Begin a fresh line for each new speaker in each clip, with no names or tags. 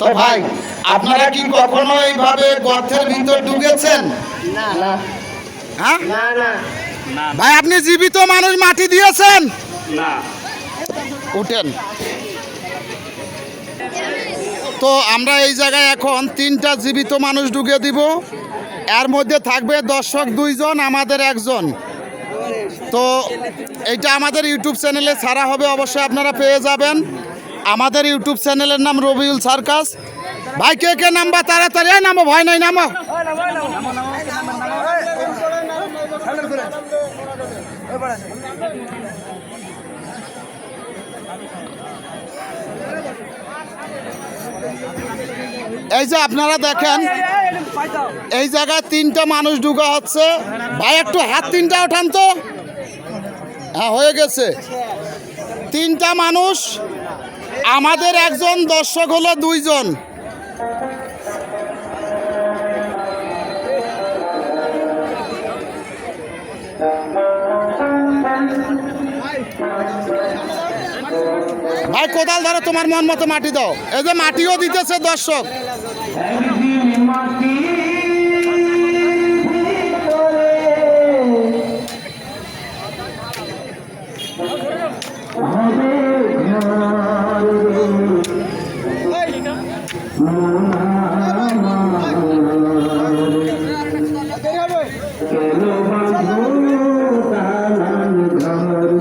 তো ভাই আপনারা কি কখনো এইভাবে গর্তের ভিতর ঢুকেছেন?
না না।
হ্যাঁ?
না না।
ভাই আপনি জীবিত মানুষ মাটি দিয়েছেন? উঠেন। তো আমরা এই জায়গায় এখন তিনটা জীবিত মানুষ ঢুকে দিব। এর মধ্যে থাকবে দর্শক দুইজন আমাদের একজন। তো এইটা আমাদের ইউটিউব চ্যানেলে ছাড়া হবে অবশ্যই আপনারা পেয়ে যাবেন। আমাদের ইউটিউব চ্যানেলের নাম রবিউল সার্কাস। ভাই, কে কে নামবা? তাড়াতাড়ি। নামো, ভয় নাই, নামো। এই যে আপনারা দেখেন, এই জায়গায় তিনটা মানুষ ঢুকা হচ্ছে। ভাই, একটু হাত তিনটা ওঠান তো। হ্যাঁ হয়ে গেছে। তিনটা মানুষ আমাদের একজন দর্শক হলো দুইজন। ভাই, কোদাল ধরো, তোমার মন মতো মাটি দাও। এই যে মাটিও দিতেছে দর্শক।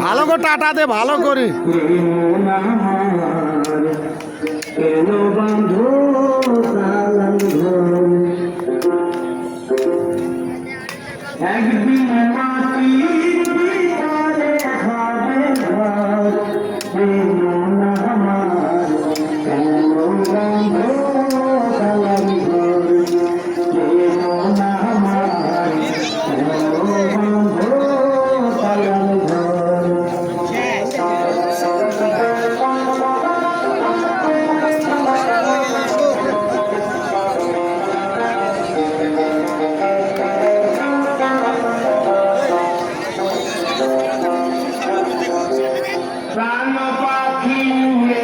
ভালো করে টাটা দে ভালো করে।
মাটি ভিতরে Sanno pa' chi uve